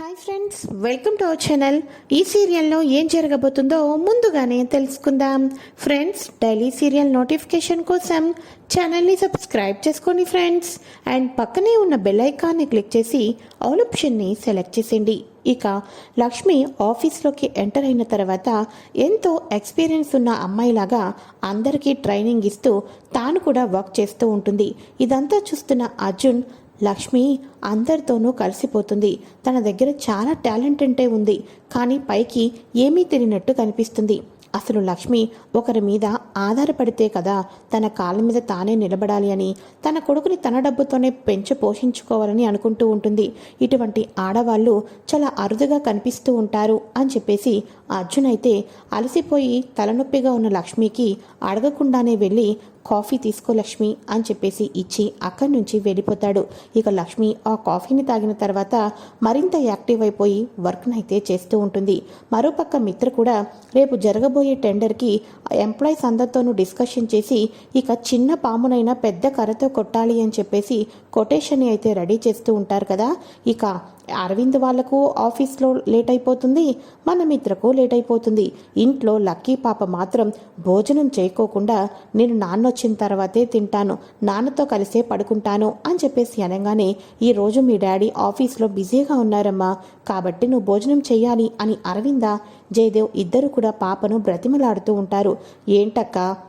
Hi friends welcome to our channel ఈ సీరియల్లో ఏం జరగబోతుందో ముందుగానే తెలుసుకుందాం. ఫ్రెండ్స్ డైలీ సీరియల్ నోటిఫికేషన్ కోసం ఛానల్ని సబ్స్క్రైబ్ చేసుకోండి ఫ్రెండ్స్ అండ్ పక్కనే ఉన్న బెల్ ఐకాన్ని క్లిక్ చేసి ఆల్ ఆప్షన్ని సెలెక్ట్ చేసేయండి. ఇక లక్ష్మి ఆఫీస్లోకి ఎంటర్ అయిన తర్వాత ఎంతో ఎక్స్పీరియన్స్ ఉన్న అమ్మాయిలాగా అందరికీ ట్రైనింగ్ ఇస్తూ తాను కూడా వర్క్ చేస్తూ ఉంటుంది. ఇదంతా చూస్తున్న అర్జున్ లక్ష్మి అందరితోనూ కలిసిపోతుంది. తన దగ్గర చాలా టాలెంట్ అంటే ఉంది. కానీ పైకి ఏమీ తెలియనట్టు కనిపిస్తుంది. అసలు లక్ష్మి ఒకరి మీద ఆధారపడితే కదా తన కాళ్ళ మీద తానే నిలబడాలి అని తన కొడుకుని తన డబ్బుతోనే పెంచి పోషించుకోవాలని అనుకుంటూ ఉంటుంది. ఇటువంటి ఆడవాళ్ళు చాలా అరుదుగా కనిపిస్తూ ఉంటారు అని చెప్పేసి అర్జున్ అయితే అలసిపోయి తలనొప్పిగా ఉన్న లక్ష్మికి అడగకుండానే వెళ్ళి కాఫీ తీసుకో లక్ష్మి అని చెప్పేసి ఇచ్చి అక్కడి నుంచి వెళ్ళిపోతాడు. ఇక లక్ష్మి ఆ కాఫీని తాగిన తర్వాత మరింత యాక్టివ్ అయిపోయి వర్క్ని అయితే చేస్తూ ఉంటుంది. మరోపక్క మిత్ర కూడా రేపు జరగబోయే టెండర్కి ఎంప్లాయీస్ అందరితోనూ డిస్కషన్ చేసి ఇక చిన్న పామునైనా పెద్ద కర్రతో కొట్టాలి అని చెప్పేసి కొటేషన్ని అయితే రెడీ చేస్తూ ఉంటారు కదా. ఇక అరవింద్ వాళ్ళకు ఆఫీస్లో లేట్ అయిపోతుంది మన మిత్రకు లేట్ అయిపోతుంది ఇంట్లో లక్కీ పాప మాత్రం భోజనం చేయకోకుండా నేను నాన్న వచ్చిన తర్వాతే తింటాను నాన్నతో కలిసే పడుకుంటాను అని చెప్పేసి అనగానే ఈరోజు మీ డాడీ ఆఫీస్లో బిజీగా ఉన్నారమ్మా కాబట్టి నువ్వు భోజనం చేయాలి అని అరవింద జయదేవ్ ఇద్దరు కూడా పాపను బ్రతిమలాడుతూ ఉంటారు. ఏంటక్క?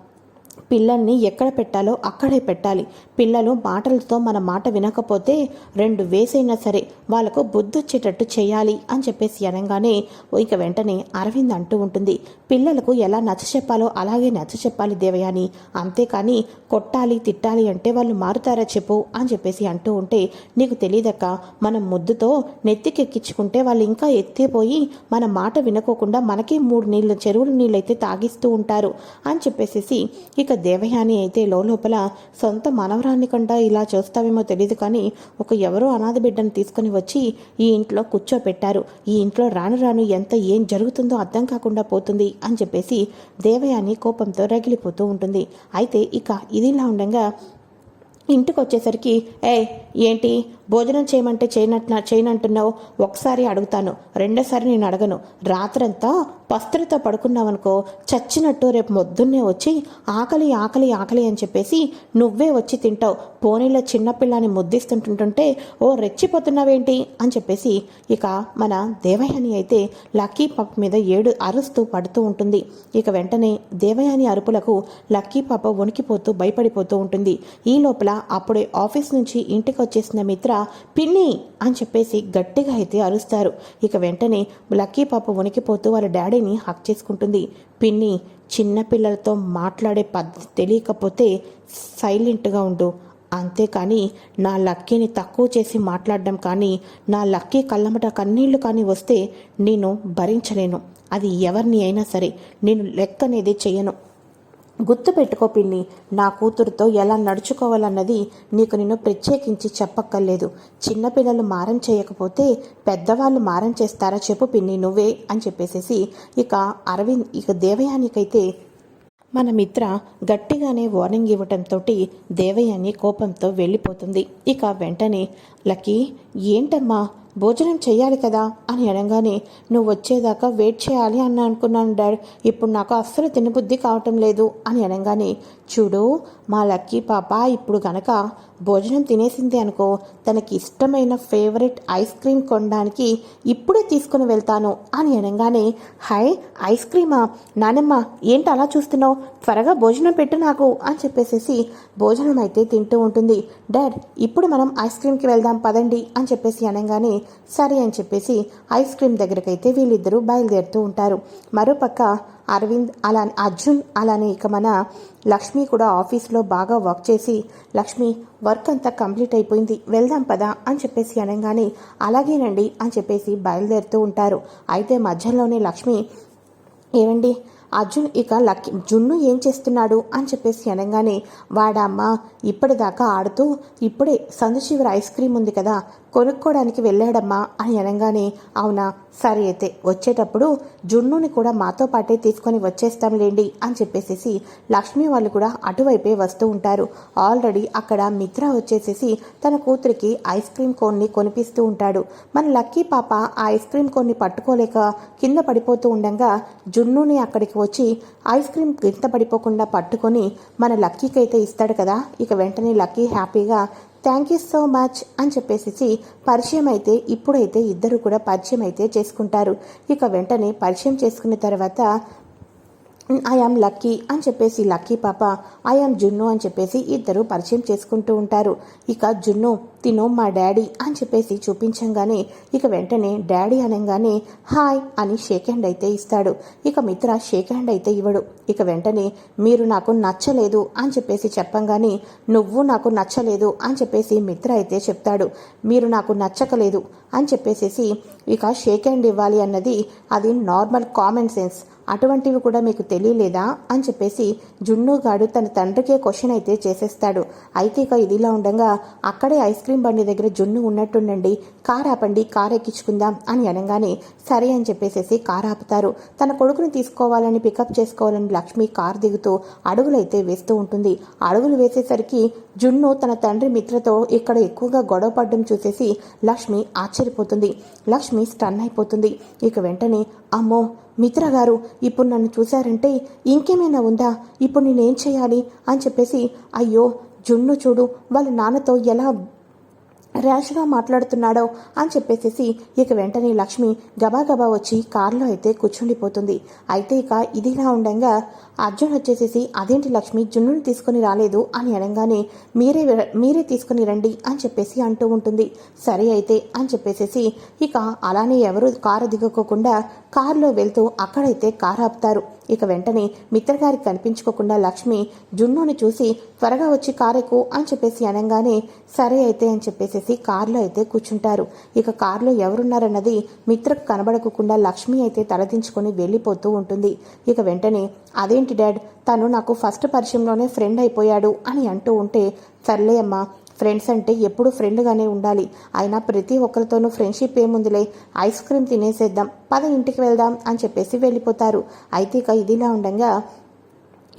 పిల్లల్ని ఎక్కడ పెట్టాలో అక్కడే పెట్టాలి. పిల్లలు మాటలతో మన మాట వినకపోతే రెండు వేసైనా సరే వాళ్ళకు బుద్ధొచ్చేటట్టు చేయాలి అని చెప్పేసి అనగానే ఇక వెంటనే అరవింద్ అంటూ ఉంటుంది పిల్లలకు ఎలా నచ్చ చెప్పాలో అలాగే నచ్చ చెప్పాలి దేవయాని. అంతేకాని కొట్టాలి తిట్టాలి అంటే వాళ్ళు మారుతారా చెప్పు అని చెప్పేసి అంటూ ఉంటే నీకు తెలియదక్క మనం ముద్దుతో నెత్తికెక్కించుకుంటే వాళ్ళు ఇంకా ఎత్తిపోయి మన మాట వినకోకుండా మనకే మూడు నీళ్ళు చెరువుల నీళ్ళైతే తాగిస్తూ ఉంటారు అని చెప్పేసి ఇక దేవయాని అయితే లోపల సొంత మనవరాన్ని కంటా ఇలా చేస్తావేమో తెలియదు కానీ ఒక ఎవరో అనాథ బిడ్డను తీసుకొని వచ్చి ఈ ఇంట్లో కూర్చోపెట్టారు. ఈ ఇంట్లో రాను రాను ఎంత ఏం జరుగుతుందో అర్థం కాకుండా పోతుంది అని చెప్పేసి దేవయాని కోపంతో రగిలిపోతూ ఉంటుంది. అయితే ఇక ఇదిలా ఉండగా ఇంటికి వచ్చేసరికి ఏ ఏంటి? భోజనం చేయమంటే చేయనట్టు చేయనంటున్నావు? ఒకసారి అడుగుతాను. రెండోసారి నేను అడగను. రాత్రంతా పస్తులతో పడుకున్నావనుకో చచ్చినట్టు రేపు మొద్దున్నే వచ్చి ఆకలి ఆకలి ఆకలి అని చెప్పేసి నువ్వే వచ్చి తింటావు. పోనీలో చిన్నపిల్లాని ముద్దిస్తుంటుంటుంటే ఓ రెచ్చిపోతున్నావేంటి? అని చెప్పేసి ఇక మన దేవయాని అయితే లక్కీ పాప మీద ఏడు అరుస్తూ పడుతూ ఉంటుంది. ఇక వెంటనే దేవయాని అరుపులకు లక్కీ పాప వణికిపోతూ భయపడిపోతూ ఉంటుంది. ఈ లోపల అప్పుడే ఆఫీస్ నుంచి ఇంటికి వచ్చేసిన మిత్ర పిన్ని అని చెప్పేసి గట్టిగా అయితే అరుస్తారు. ఇక వెంటనే లక్కీ పాప ఉనికిపోతూ వాళ్ళ డాడీని హక్ చేసుకుంటుంది. పిన్ని చిన్నపిల్లలతో మాట్లాడే పద్ధతి తెలియకపోతే సైలెంట్గా ఉండు. అంతేకాని నా లక్కీని తక్కువ చేసి మాట్లాడడం కానీ నా లక్కీ కళ్ళమట కన్నీళ్ళు కానీ వస్తే నేను భరించలేను. అది ఎవరిని అయినా సరే నేను లెక్కనేది చేయను గుర్తుపెట్టుకో పిన్ని నా కూతురుతో ఎలా నడుచుకోవాలన్నది నీకు నిన్ను ప్రత్యేకించి చెప్పక్కర్లేదు. చిన్నపిల్లలు మారం చేయకపోతే పెద్దవాళ్ళు మారం చేస్తారా చెప్పు పిన్ని నువ్వే అని చెప్పేసేసి ఇక అరవింద్ ఇక దేవయానికైతే మన మిత్ర గట్టిగానే వార్నింగ్ ఇవ్వటంతో దేవయాని కోపంతో వెళ్ళిపోతుంది. ఇక వెంటనే లక్కీ ఏంటమ్మా? భోజనం చెయ్యాలి కదా? అని అనగానే నువ్వు వచ్చేదాకా వెయిట్ చేయాలి అని అనుకున్నాను డాడ్. ఇప్పుడు నాకు అస్సలు తినబుద్ధి కావటం లేదు అని అనగానే చూడు మా లక్కీ పాప ఇప్పుడు గనక భోజనం తినేసింది అనుకో తనకి ఇష్టమైన ఫేవరెట్ ఐస్ క్రీమ్ కొనడానికి ఇప్పుడే తీసుకుని వెళ్తాను అని అనగానే హై ఐస్ క్రీమా నానమ్మ ఏంటి అలా చూస్తున్నావు? త్వరగా భోజనం పెట్టు నాకు అని చెప్పేసేసి భోజనం అయితే తింటూ ఉంటుంది. డాడ్ ఇప్పుడు మనం ఐస్ క్రీమ్కి వెళ్దాం పదండి అని చెప్పేసి అనగానే సరే అని చెప్పేసి ఐస్ క్రీమ్ దగ్గరకైతే వీళ్ళిద్దరూ బయలుదేరుతూ ఉంటారు. మరోపక్క అరవింద్ అలా అర్జున్ అలానే ఇక మన లక్ష్మి కూడా ఆఫీస్లో బాగా వర్క్ చేసి లక్ష్మి వర్క్ అంతా కంప్లీట్ అయిపోయింది వెళ్దాం పదా అని చెప్పేసి అనగానే అలాగేనండి అని చెప్పేసి బయలుదేరుతూ ఉంటారు. అయితే మధ్యలోనే లక్ష్మి ఏమండి అర్జున్ ఇక లక్కి జున్ను ఏం చేస్తున్నాడు? అని చెప్పేసి అనగానే వాడమ్మ ఇప్పటిదాకా ఆడుతూ ఇప్పుడే సందు చివరి ఐస్ క్రీమ్ ఉంది కదా కొనుక్కోవడానికి వెళ్ళాడమ్మా అని అనగానే అవునా? సరే అయితే వచ్చేటప్పుడు జున్నుని కూడా మాతో పాటే తీసుకొని వచ్చేస్తాంలేండి అని చెప్పేసేసి లక్ష్మి వాళ్ళు కూడా అటువైపే వస్తూ ఉంటారు. ఆల్రెడీ అక్కడ మిత్ర వచ్చేసేసి తన కూతురికి ఐస్ క్రీమ్ కోన్ని కొనిపిస్తూ ఉంటాడు. మన లక్కీ పాప ఆ ఐస్ క్రీమ్ కోన్ని పట్టుకోలేక కింద పడిపోతూ ఉండగా జున్నుని అక్కడికి వచ్చి ఐస్ క్రీమ్ కింద పడిపోకుండా పట్టుకొని మన లక్కీకి అయితే ఇస్తాడు కదా ఇక వెంటనే లక్కీ హ్యాపీగా థ్యాంక్ యూ సో మచ్ అని చెప్పేసి పరిచయం అయితే ఇప్పుడైతే ఇద్దరు కూడా పరిచయం అయితే చేసుకుంటారు. ఇక వెంటనే పరిచయం చేసుకున్న తర్వాత ఐ లక్కీ అని చెప్పేసి లక్కీ పాప ఐ జున్ను అని చెప్పేసి ఇద్దరు పరిచయం చేసుకుంటూ ఉంటారు. ఇక జున్ను తిను మా డాడీ అని చెప్పేసి చూపించంగానే ఇక వెంటనే డాడీ అనగానే హాయ్ అని షేక్ హ్యాండ్ అయితే ఇస్తాడు. ఇక మిత్ర షేక్ హ్యాండ్ అయితే ఇవ్వడు. ఇక వెంటనే మీరు నాకు నచ్చలేదు అని చెప్పేసి చెప్పంగానే నువ్వు నాకు నచ్చలేదు అని చెప్పేసి మిత్ర అయితే చెప్తాడు. మీరు నాకు నచ్చకలేదు అని చెప్పేసేసి ఇక షేక్ హ్యాండ్ ఇవ్వాలి అన్నది అది నార్మల్ కామన్ సెన్స్. అటువంటివి కూడా మీకు తెలియలేదా అని చెప్పేసి జున్నుగాడు తన తండ్రికే క్వశ్చన్ అయితే చేసేస్తాడు. అయితే ఇక ఇదిలా ఉండగా అక్కడే ఐస్ క్రీమ్ బండి దగ్గర జున్ను ఉన్నట్టుండండి. కార్ ఆపండి కార్ ఎక్కించుకుందాం అని అనగానే సరే అని చెప్పేసేసి కార్ ఆపుతారు. తన కొడుకుని తీసుకోవాలని పికప్ చేసుకోవాలని లక్ష్మి కార్ దిగుతూ అడుగులైతే వేస్తూ ఉంటుంది. అడుగులు వేసేసరికి జున్ను తన తండ్రి మిత్రతో ఇక్కడ ఎక్కువగా గొడవ పడ్డం చూసేసి లక్ష్మి ఆశ్చర్యపోతుంది. లక్ష్మి స్టన్ అయిపోతుంది. ఇక వెంటనే అమ్మో మిత్ర గారు ఇప్పుడు నన్ను చూశారంటే ఇంకేమైనా ఉందా? ఇప్పుడు నేనేం చేయాలి? అని చెప్పేసి అయ్యో జున్ను చూడు వాళ్ళ నాన్నతో ఎలా ర్యాష్గా మాట్లాడుతున్నాడో అని చెప్పేసేసి ఇక వెంటనే లక్ష్మి గబాగబా వచ్చి కారులో అయితే కూర్చుండిపోతుంది. అయితే ఇక ఇదిలా ఉండగా అర్జున్ వచ్చేసేసి అదేంటి లక్ష్మి జున్నుని తీసుకొని రాలేదు? అని అనగానే మీరే మీరే తీసుకుని రండి అని చెప్పేసి అంటూ ఉంటుంది. సరే అయితే అని చెప్పేసేసి ఇక అలానే ఎవరు కారు దిగకోకుండా కారులో వెళ్తూ అక్కడైతే కారు ఆపుతారు. ఇక వెంటనే మిత్రగారికి కనిపించుకోకుండా లక్ష్మి జున్నుని చూసి త్వరగా వచ్చి కారెకు అని చెప్పేసి అనగానే సరే అయితే అని చెప్పేసేసి కారులో అయితే కూర్చుంటారు. ఇక కారులో ఎవరున్నారన్నది మిత్రకు కనబడకుండా లక్ష్మి అయితే తలదించుకొని వెళ్ళిపోతూ ఉంటుంది. ఇక వెంటనే అదేంటి డాడ్ తను నాకు ఫస్ట్ పరిచయంలోనే ఫ్రెండ్ అయిపోయాడు అని అంటూ ఉంటే సర్లే అమ్మా ఫ్రెండ్స్ అంటే ఎప్పుడు ఫ్రెండ్గానే ఉండాలి. అయినా ప్రతి ఒక్కరితోనూ ఫ్రెండ్షిప్ ఏముందిలే? ఐస్ క్రీమ్ తినేసేద్దాం. పద ఇంటికి వెళ్దాం అని చెప్పేసి వెళ్ళిపోతారు. అయితే ఇక ఇదిలా ఉండగా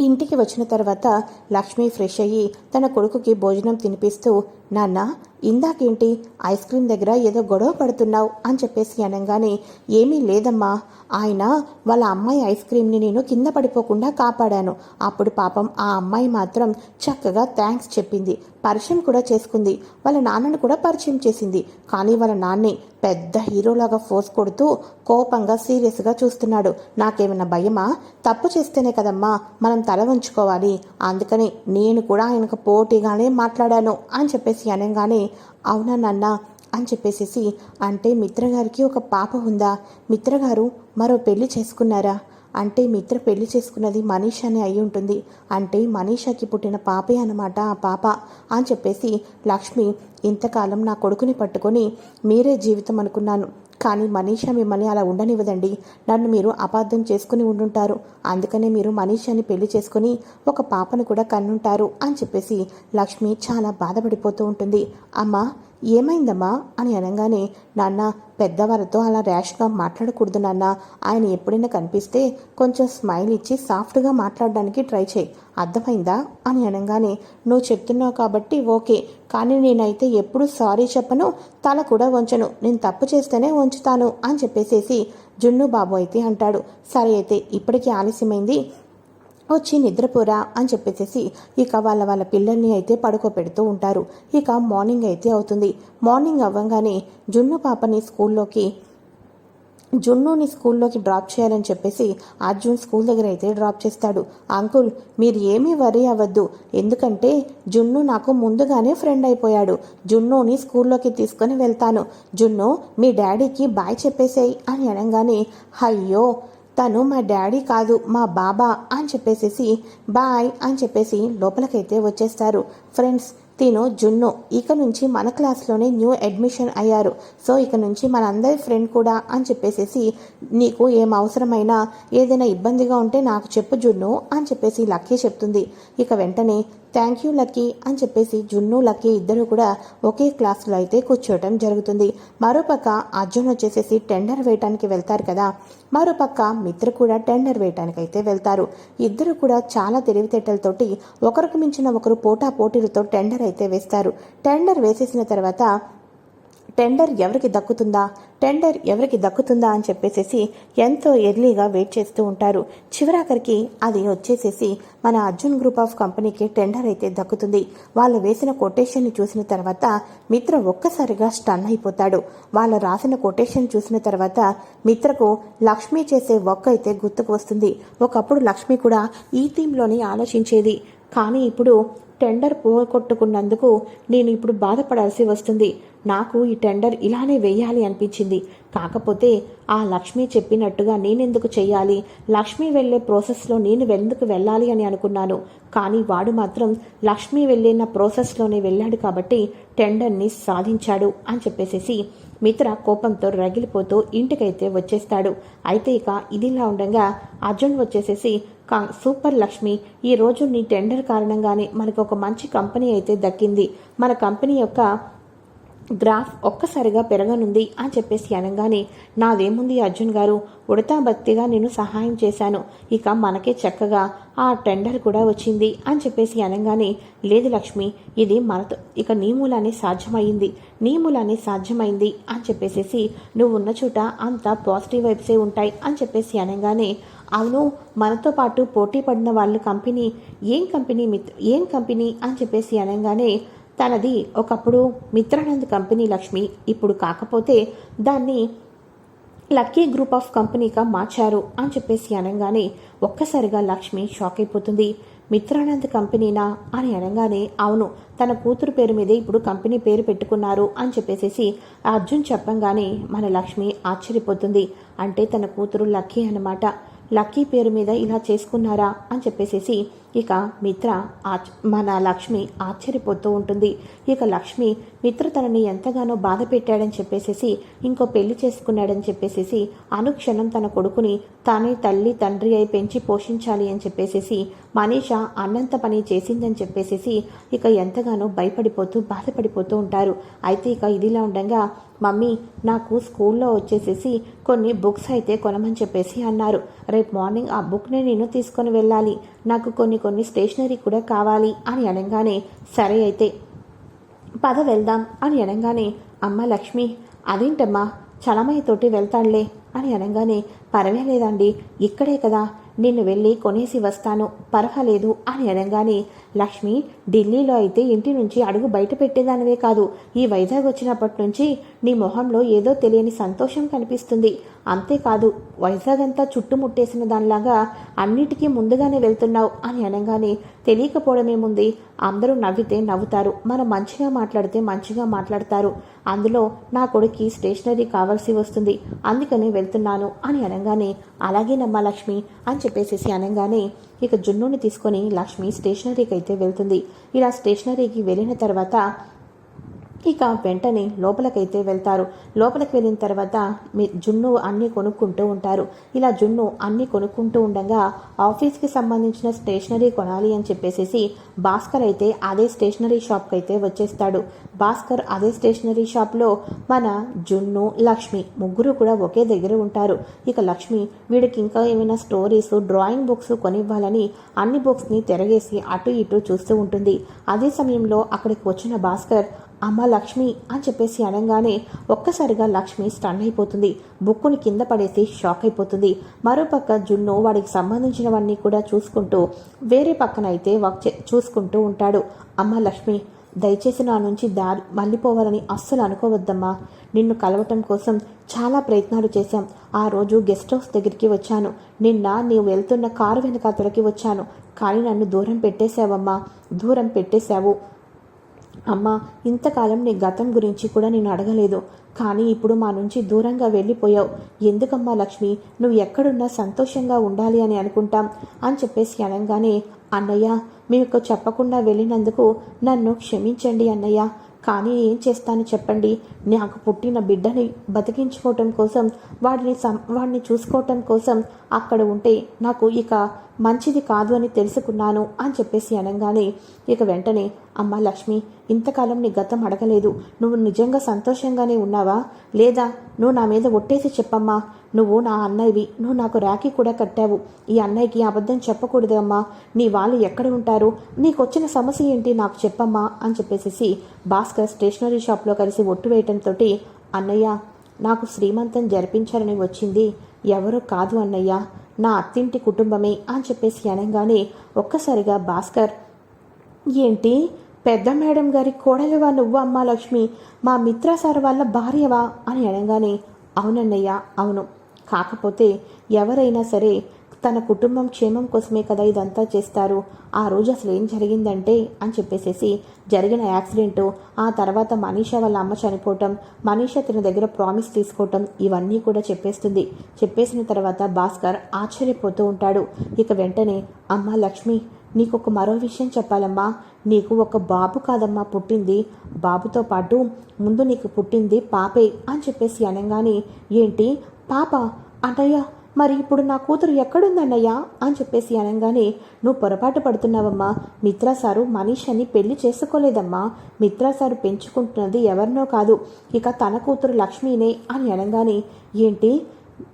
ఇంటికి వచ్చిన తర్వాత లక్ష్మి ఫ్రెష్ అయ్యి తన కొడుకుకి భోజనం తినిపిస్తూ నాన్న ఇందాకేంటి ఐస్ క్రీమ్ దగ్గర ఏదో గొడవ పడుతున్నావు అని చెప్పేసి అనగానే ఏమీ లేదమ్మా. ఆయన వాళ్ళ అమ్మాయి ఐస్ క్రీమ్ని నేను కింద పడిపోకుండా కాపాడాను. అప్పుడు పాపం ఆ అమ్మాయి మాత్రం చక్కగా థ్యాంక్స్ చెప్పింది. పరిచయం కూడా చేసుకుంది. వాళ్ళ నాన్నను కూడా పరిచయం చేసింది. కానీ వాళ్ళ నాన్నే పెద్ద హీరోలాగా ఫోర్స్ కొడుతూ కోపంగా సీరియస్గా చూస్తున్నాడు. నాకేమైనా భయమా? తప్పు చేస్తేనే కదమ్మా మనం తల ఉంచుకోవాలి అందుకని నేను కూడా ఆయనకు పోటీగానే మాట్లాడాను అని చెప్పేసి అనగానే అవునా నాన్న? అని చెప్పేసేసి అంటే మిత్రగారికి ఒక పాప ఉందా? మిత్రగారు మరో పెళ్ళి చేసుకున్నారా? అంటే మిత్ర పెళ్ళి చేసుకున్నది మనీషానే అయి ఉంటుంది. అంటే మనీషాకి పుట్టిన పాపే అన్నమాట ఆ పాప అని చెప్పేసి లక్ష్మి ఇంతకాలం నా కొడుకుని పట్టుకొని మీరే జీవితం అనుకున్నాను. కానీ మనీషా మిమ్మల్ని అలా ఉండనివ్వదండి. నన్ను మీరు అపార్థం చేసుకుని ఉండుంటారు. అందుకనే మీరు మనీషాని పెళ్ళి చేసుకుని ఒక పాపను కూడా కన్నుంటారు అని చెప్పేసి లక్ష్మి చాలా బాధపడిపోతూ ఉంటుంది. అమ్మా ఏమైందమ్మా? అని అనగానే నాన్న పెద్దవారితో అలా ర్యాష్గా మాట్లాడకూడదు నాన్న. ఆయన ఎప్పుడైనా కనిపిస్తే కొంచెం స్మైల్ ఇచ్చి సాఫ్ట్గా మాట్లాడడానికి ట్రై చేయి. అర్థమైందా? అని అనగానే నువ్వు చెప్తున్నావు కాబట్టి ఓకే. కానీ నేనైతే ఎప్పుడు సారీ చెప్పను తల కూడా వంచను. నేను తప్పు చేస్తేనే వంచుతాను అని చెప్పేసేసి జున్ను బాబు అయితే అంటాడు. సరే అయితే ఇప్పటికీ ఆలస్యమైంది. వచ్చి నిద్రపోరా అని చెప్పేసేసి ఇక వాళ్ళ వాళ్ళ పిల్లల్ని అయితే పడుకోబెడుతూ ఉంటారు. ఇక మార్నింగ్ అయితే అవుతుంది. మార్నింగ్ అవ్వగానే జున్ను పాపని స్కూల్లోకి జున్నుని స్కూల్లోకి డ్రాప్ చేయాలని చెప్పేసి అర్జున్ స్కూల్ దగ్గర అయితే డ్రాప్ చేస్తాడు. అంకుల్ మీరు ఏమీ వరీ అవ్వద్దు. ఎందుకంటే జున్ను నాకు ముందుగానే ఫ్రెండ్ అయిపోయాడు. జున్నుని స్కూల్లోకి తీసుకొని వెళ్తాను. జున్ను మీ డాడీకి బాయ్ చెప్పేసేయి అని అనగానే అయ్యో తను మా డాడీ కాదు మా బాబా అని చెప్పేసేసి బాయ్ అని చెప్పేసి లోపలికైతే వచ్చేస్తారు. ఫ్రెండ్స్ తిను జున్ను ఇక నుంచి మన క్లాస్లోనే న్యూ అడ్మిషన్ అయ్యారు. సో ఇక నుంచి మనందరి ఫ్రెండ్ కూడా అని చెప్పేసేసి నీకు ఏం అవసరమైనా ఏదైనా ఇబ్బందిగా ఉంటే నాకు చెప్పు జున్ను అని చెప్పేసి లక్కీ చెప్తుంది. ఇక వెంటనే థ్యాంక్ యూ లక్కీ అని చెప్పేసి జున్ను లక్కీ ఇద్దరు కూడా ఒకే క్లాస్లో అయితే కూర్చోవటం జరుగుతుంది. మరోపక్క అర్జున్ వచ్చేసేసి టెండర్ వేయటానికి వెళ్తారు కదా. మరోపక్క మిత్ర కూడా టెండర్ వేయటానికి అయితే వెళ్తారు. ఇద్దరు కూడా చాలా తెలివితేటలతోటి ఒకరికి మించిన ఒకరు పోటా పోటీలతో టెండర్ అయితే వేస్తారు. టెండర్ వేసేసిన తర్వాత టెండర్ ఎవరికి దక్కుతుందా? టెండర్ ఎవరికి దక్కుతుందా అని చెప్పేసేసి ఎంతో ఎర్లీగా వెయిట్ చేస్తూ ఉంటారు. చివరాఖరికి అది వచ్చేసేసి మన అర్జున్ గ్రూప్ ఆఫ్ కంపెనీకి టెండర్ అయితే దక్కుతుంది. వాళ్ళు వేసిన కొటేషన్ని చూసిన తర్వాత మిత్ర ఒక్కసారిగా స్టన్ అయిపోతాడు. వాళ్ళు రాసిన కొటేషన్ చూసిన తర్వాత మిత్రకు లక్ష్మి చేసే వర్క్ అయితే గుర్తుకు వస్తుంది. ఒకప్పుడు లక్ష్మి కూడా ఈ థీమ్లోనే ఆలోచించేది. కానీ ఇప్పుడు టెండర్ పోగొట్టుకున్నందుకు నేను ఇప్పుడు బాధపడాల్సి వస్తుంది. నాకు ఈ టెండర్ ఇలానే వేయాలి అనిపించింది. కాకపోతే ఆ లక్ష్మి చెప్పినట్టుగా నేనెందుకు చేయాలి లక్ష్మి వెళ్ళే ప్రాసెస్లో నేను ఎందుకు వెళ్ళాలి అని అనుకున్నాను. కానీ వాడు మాత్రం లక్ష్మి వెళ్ళిన ప్రాసెస్లోనే వెళ్ళాడు కాబట్టి టెండర్ని సాధించాడు అని చెప్పేసేసి మిత్ర కోపంతో రగిలిపోతూ ఇంటికైతే వచ్చేస్తాడు. అయితే ఇక ఇదిలా ఉండగా అర్జున్ వచ్చేసేసి కా సూపర్ లక్ష్మి ఈ రోజు నీ టెండర్ కారణంగానే మనకు ఒక మంచి కంపెనీ అయితే దక్కింది. మన కంపెనీ యొక్క గ్రాఫ్ ఒక్కసారిగా పెరగనుంది అని చెప్పేసి అనగానే నాదేముంది అర్జున్ గారు? ఉడతా భక్తిగా నేను సహాయం చేశాను. ఇక మనకే చక్కగా ఆ టెండర్ కూడా వచ్చింది అని చెప్పేసి అనగానే లేదు లక్ష్మి ఇది మనతో ఇక నీ మూలానే సాధ్యమైంది నీ మూలానే సాధ్యమైంది అని చెప్పేసేసి నువ్వు ఉన్న చోట అంత పాజిటివ్ వైబ్సే ఉంటాయి అని చెప్పేసి అనగానే అవును మనతో పాటు పోటీ పడిన వాళ్ళ కంపెనీ ఏం కంపెనీ మిత్ర ఏం కంపెనీ అని చెప్పేసి అనగానే తనది ఒకప్పుడు మిత్రానంద్ కంపెనీ లక్ష్మి ఇప్పుడు కాకపోతే దాన్ని లక్కీ గ్రూప్ ఆఫ్ కంపెనీగా మార్చారు అని చెప్పేసి అనగానే ఒక్కసారిగా లక్ష్మి షాక్ అయిపోతుంది. మిత్రానంద్ కంపెనీనా అని అనగానే అవును తన కూతురు పేరు మీదే ఇప్పుడు కంపెనీ పేరు పెట్టుకున్నారు అని చెప్పేసేసి అర్జున్ చెప్పంగానే మన లక్ష్మి ఆశ్చర్యపోతుంది. అంటే తన కూతురు లక్కీ అన్నమాట. లక్కీ పేరు మీద ఇలా చేసుకున్నారా అని చెప్పేసేసి ఇక మిత్ర ఆచ్ మన లక్ష్మి ఆశ్చర్యపోతూ ఉంటుంది. ఇక లక్ష్మి మిత్ర తనని ఎంతగానో బాధ పెట్టాడని చెప్పేసేసి ఇంకో పెళ్ళి చేసుకున్నాడని చెప్పేసేసి అనుక్షణం తన కొడుకుని తానే తల్లి తండ్రి అయి పెంచి పోషించాలి అని చెప్పేసేసి మనీష అన్నంత పని చేసిందని చెప్పేసేసి ఇక ఎంతగానో భయపడిపోతూ బాధపడిపోతూ ఉంటారు. అయితే ఇక ఇదిలా ఉండగా మమ్మీ నాకు స్కూల్లో వచ్చేసేసి కొన్ని బుక్స్ అయితే కొనమని చెప్పేసి అన్నారు. రేపు మార్నింగ్ ఆ బుక్ని నేను తీసుకొని వెళ్ళాలి. నాకు కొన్ని కొన్ని స్టేషనరీ కూడా కావాలి అని అనగానే సరే అయితే. పద వెళ్దాం అని అనగానే అమ్మ లక్ష్మి అదేంటమ్మా చలమయ్యతోటి వెళ్తాడులే అని అనగానే పర్వాలేదండి ఇక్కడే కదా నిన్ను వెళ్ళి కొనేసి వస్తాను పర్వాలేదు అని అనగానే లక్ష్మి ఢిల్లీలో అయితే ఇంటి నుంచి అడుగు బయట పెట్టేదానివే కాదు. ఈ వైజాగ్ వచ్చినప్పటి నుంచి నీ మొహంలో ఏదో తెలియని సంతోషం కనిపిస్తుంది. అంతేకాదు వైజాగ్ అంతా చుట్టుముట్టేసిన దానిలాగా అన్నిటికీ ముందుగానే వెళ్తున్నావు అని అనగానే తెలియకపోవడమేముంది అందరూ నవ్వితే నవ్వుతారు. మనం మంచిగా మాట్లాడితే మంచిగా మాట్లాడతారు. అందులో నా కొడుక్కి స్టేషనరీ కావాల్సి వస్తుంది. అందుకని వెళ్తున్నాను అని అనగానే అలాగేనమ్మా లక్ష్మి అని చెప్పేసేసి అనగానే ఇక జున్నుని తీసుకొని లక్ష్మి స్టేషనరీకి అయితే వెళ్తుంది. ఇలా స్టేషనరీకి వెళ్ళిన తర్వాత ఇక వెంటనే లోపలికైతే వెళ్తారు. లోపలికి వెళ్ళిన తర్వాత మీ జున్ను అన్నీ కొనుక్కుంటూ ఉంటారు. ఇలా జున్ను అన్నీ కొనుక్కుంటూ ఉండగా ఆఫీస్కి సంబంధించిన స్టేషనరీ కొనాలి అని చెప్పేసేసి భాస్కర్ అయితే అదే స్టేషనరీ షాప్కి అయితే వచ్చేస్తాడు. భాస్కర్ అదే స్టేషనరీ షాప్లో మన జున్ను లక్ష్మి ముగ్గురు కూడా ఒకే దగ్గర ఉంటారు. ఇక లక్ష్మి వీడికి ఇంకా ఏమైనా స్టోరీస్ డ్రాయింగ్ బుక్స్ కొనివ్వాలని అన్ని బుక్స్ని తిరగేసి అటు ఇటు చూస్తూ ఉంటుంది. అదే సమయంలో అక్కడికి వచ్చిన భాస్కర్ అమ్మ లక్ష్మి అని చెప్పేసి అనగానే ఒక్కసారిగా లక్ష్మి స్టన్ అయిపోతుంది. బుక్కుని కింద పడేసి షాక్ అయిపోతుంది. మరోపక్క జున్ను వాడికి సంబంధించినవన్నీ కూడా చూసుకుంటూ వేరే పక్కన అయితే వర్క్ చే- చూసుకుంటూ ఉంటాడు. అమ్మ లక్ష్మి దయచేసి నా నుంచి దారి మళ్ళీపోవాలని అస్సలు అనుకోవద్దమ్మా. నిన్ను కలవటం కోసం చాలా ప్రయత్నాలు చేశాం. ఆ రోజు గెస్ట్ హౌస్ దగ్గరికి వచ్చాను. నిన్న నీవు వెళ్తున్న కారు వెనకాతలకి వచ్చాను. కానీ నన్ను దూరం పెట్టేశావమ్మా. దూరం పెట్టేశావు. అమ్మా ఇంతకాలం నీ గతం గురించి కూడా నేను అడగలేదు. కానీ ఇప్పుడు మా నుంచి దూరంగా వెళ్ళిపోయావు. ఎందుకమ్మా లక్ష్మి నువ్వు ఎక్కడున్నా సంతోషంగా ఉండాలి అని అనుకుంటాం అని చెప్పేసి అనగానే అన్నయ్య మీకు చెప్పకుండా వెళ్ళినందుకు నన్ను క్షమించండి అన్నయ్య. కానీ ఏం చేస్తాను చెప్పండి. నాకు పుట్టిన బిడ్డని బతికించుకోవటం కోసం వాడిని సం వాడిని చూసుకోవటం కోసం అక్కడ ఉంటే నాకు ఇక మంచిది కాదు అని తెలుసుకున్నాను అని చెప్పేసి అనగానే ఇక వెంటనే అమ్మ లక్ష్మి ఇంతకాలం నీ గతం అడగలేదు. నువ్వు నిజంగా సంతోషంగానే ఉన్నావా? లేదా నువ్వు నా మీద ఒట్టేసి చెప్పమ్మా. నువ్వు నా అన్నయ్యవి. నువ్వు నాకు రాఖీ కూడా కట్టావు. ఈ అన్నయ్యకి అబద్ధం చెప్పకూడదు అమ్మా. నీ వాళ్ళు ఎక్కడ ఉంటారు? నీకు వచ్చిన సమస్య ఏంటి నాకు చెప్పమ్మా అని చెప్పేసి భాస్కర్ స్టేషనరీ షాప్లో కలిసి ఒట్టు వేయటంతో అన్నయ్య నాకు శ్రీమంతం జరిపించాలని వచ్చింది. ఎవరో కాదు అన్నయ్య. నా అత్తింటి కుటుంబమే అని చెప్పేసి అనగానే ఒక్కసారిగా భాస్కర్ ఏంటి? పెద్ద మేడం గారి కోడలివా నువ్వు అమ్మా లక్ష్మి? మా మిత్ర సార్ వాళ్ళ భార్యవా? అని అనగానే అవునన్నయ్య అవును. కాకపోతే ఎవరైనా సరే తన కుటుంబం క్షేమం కోసమే కదా ఇదంతా చేస్తారు. ఆ రోజు అసలు ఏం జరిగిందంటే అని చెప్పేసేసి జరిగిన యాక్సిడెంట్ ఆ తర్వాత మనీషా వాళ్ళ అమ్మ చనిపోవటం మనీషా తన దగ్గర ప్రామిస్ తీసుకోవటం ఇవన్నీ కూడా చెప్పేస్తుంది. చెప్పేసిన తర్వాత భాస్కర్ ఆశ్చర్యపోతూ ఉంటాడు. ఇక వెంటనే అమ్మ లక్ష్మి నీకు ఒక మరో విషయం చెప్పాలమ్మా. నీకు ఒక బాబు కాదమ్మా పుట్టింది. బాబుతో పాటు ముందు నీకు పుట్టింది పాపే అని చెప్పేసి అనగానే ఏంటి? పాప? అంటయ్యా మరి ఇప్పుడు నా కూతురు ఎక్కడుందన్నయ్యా? అని చెప్పేసి అనగానే నువ్వు పొరపాటు పడుతున్నావమ్మా. మిత్రా సారు మనీషని పెళ్ళి చేసుకోలేదమ్మా. మిత్రా సారు పెంచుకుంటున్నది ఎవరినో కాదు. ఇక తన కూతురు లక్ష్మీనే అని అనగానే ఏంటి?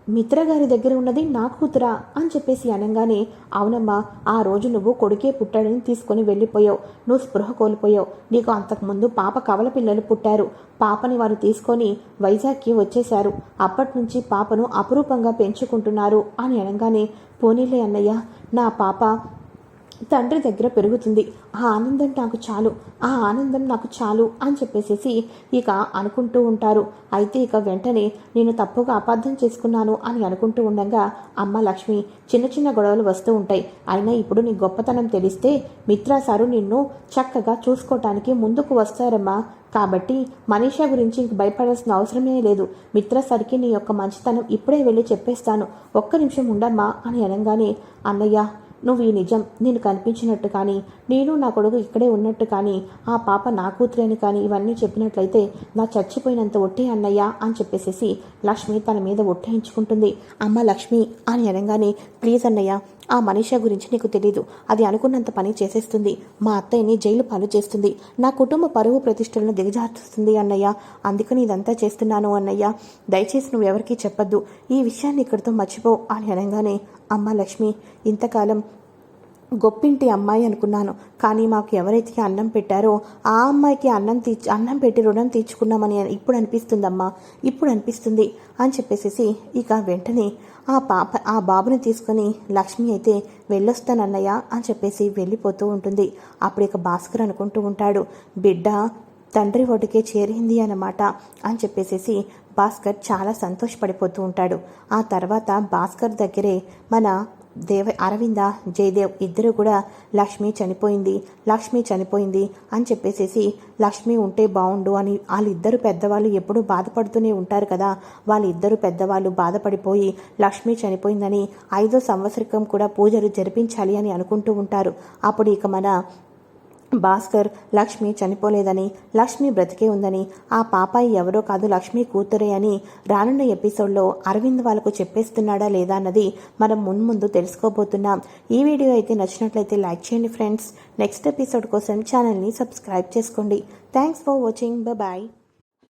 మిత్ర గారి దగ్గర ఉన్నది నా కూతురా అని చెప్పేసి అనగానే అవునమ్మా ఆ రోజు నువ్వు కొడుకే పుట్టాడని తీసుకొని వెళ్ళిపోయావు. నువ్వు స్పృహ కోల్పోయావు. నీకు అంతకుముందు పాప కవల పిల్లలు పుట్టారు. పాపని వారు తీసుకొని వైజాగ్కి వచ్చేశారు. అప్పటి నుంచి పాపను అపురూపంగా పెంచుకుంటున్నారు అని అనగానే పోనీలే అన్నయ్య నా పాప తండ్రి దగ్గర పెరుగుతుంది. ఆ ఆనందం నాకు చాలు. ఆ ఆనందం నాకు చాలు అని చెప్పేసేసి ఇక అనుకుంటూ ఉంటారు. అయితే ఇక వెంటనే నేను తప్పుగా అపార్థం చేసుకున్నాను అని అనుకుంటూ ఉండగా అమ్మ లక్ష్మి చిన్న చిన్న గొడవలు వస్తూ ఉంటాయి. అయినా ఇప్పుడు నీ గొప్పతనం తెలిస్తే మిత్రా సారు నిన్ను చక్కగా చూసుకోవటానికి ముందుకు వస్తారమ్మా. కాబట్టి మనీషా గురించి ఇంక భయపడాల్సిన అవసరమే లేదు. మిత్రసరికి నీ యొక్క మంచితనం ఇప్పుడే వెళ్ళి చెప్పేస్తాను. ఒక్క నిమిషం ఉండమ్మా అని అనగానే అన్నయ్య నువ్వు ఈ నిజం నేను కనిపించినట్టు కానీ నేను నా కొడుకు ఇక్కడే ఉన్నట్టు కానీ ఆ పాప నా కూతురేని కానీ ఇవన్నీ చెప్పినట్లయితే నా చచ్చిపోయినంత ఒట్టే అన్నయ్య అని చెప్పేసేసి లక్ష్మి తన మీద ఒట్టేయించుకుంటుంది అమ్మ లక్ష్మి అని అనగానే ప్లీజ్ అన్నయ్య ఆ మనిషి గురించి నీకు తెలీదు. అది అనుకున్నంత పని చేసేస్తుంది. మా అత్తయ్యని జైలు పాలు చేస్తుంది. నా కుటుంబ పరువు ప్రతిష్టలను దిగజారుస్తుంది అన్నయ్య. అందుకని ఇదంతా చేస్తున్నాను అన్నయ్య. దయచేసి నువ్వు ఎవరికీ చెప్పొద్దు. ఈ విషయాన్ని ఇక్కడితో మర్చిపో అని అనగానే అమ్మ లక్ష్మి ఇంతకాలం గొప్పింటి అమ్మాయి అనుకున్నాను. కానీ మాకు ఎవరైతే అన్నం పెట్టారో ఆ అమ్మాయికి అన్నం తీర్చి అన్నం పెట్టి రుణం తీర్చుకున్నామని ఇప్పుడు అనిపిస్తుందమ్మా. ఇప్పుడు అనిపిస్తుంది అని చెప్పేసి ఇక వెంటనే ఆ పాప ఆ బాబుని తీసుకొని లక్ష్మి అయితే వెళ్ళొస్తానన్నయ్య అని చెప్పేసి వెళ్ళిపోతూ ఉంటుంది. అప్పుడు ఇక భాస్కర్ అనుకుంటూ ఉంటాడు బిడ్డ తండ్రి ఒడికే చేరింది అన్నమాట అని చెప్పేసేసి భాస్కర్ చాలా సంతోషపడిపోతూ ఉంటాడు. ఆ తర్వాత భాస్కర్ దగ్గరే మన దేవ అరవింద జయదేవ్ ఇద్దరు కూడా లక్ష్మి చనిపోయింది లక్ష్మి చనిపోయింది అని చెప్పేసేసి లక్ష్మి ఉంటే బాగుండు అని వాళ్ళిద్దరు పెద్దవాళ్ళు ఎప్పుడూ బాధపడుతూనే ఉంటారు కదా. వాళ్ళిద్దరు పెద్దవాళ్ళు బాధపడిపోయి లక్ష్మి చనిపోయిందని ఐదో సంవత్సరకం కూడా పూజలు జరిపించాలి అని అనుకుంటూ ఉంటారు. అప్పుడు ఇక మన భాస్కర్ లక్ష్మి చనిపోలేదని లక్ష్మి బ్రతికే ఉందని ఆ పాపాయి ఎవరో కాదు లక్ష్మి కూతురే అని రానున్న ఎపిసోడ్లో అరవింద్ వాళ్ళకు చెప్పేస్తున్నాడా లేదా అన్నది మనం మున్ముందు తెలుసుకోబోతున్నాం. ఈ వీడియో అయితే నచ్చినట్లయితే లైక్ చేయండి ఫ్రెండ్స్. నెక్స్ట్ ఎపిసోడ్ కోసం ఛానల్ని సబ్స్క్రైబ్ చేసుకోండి. Thanks for watching. బాయ్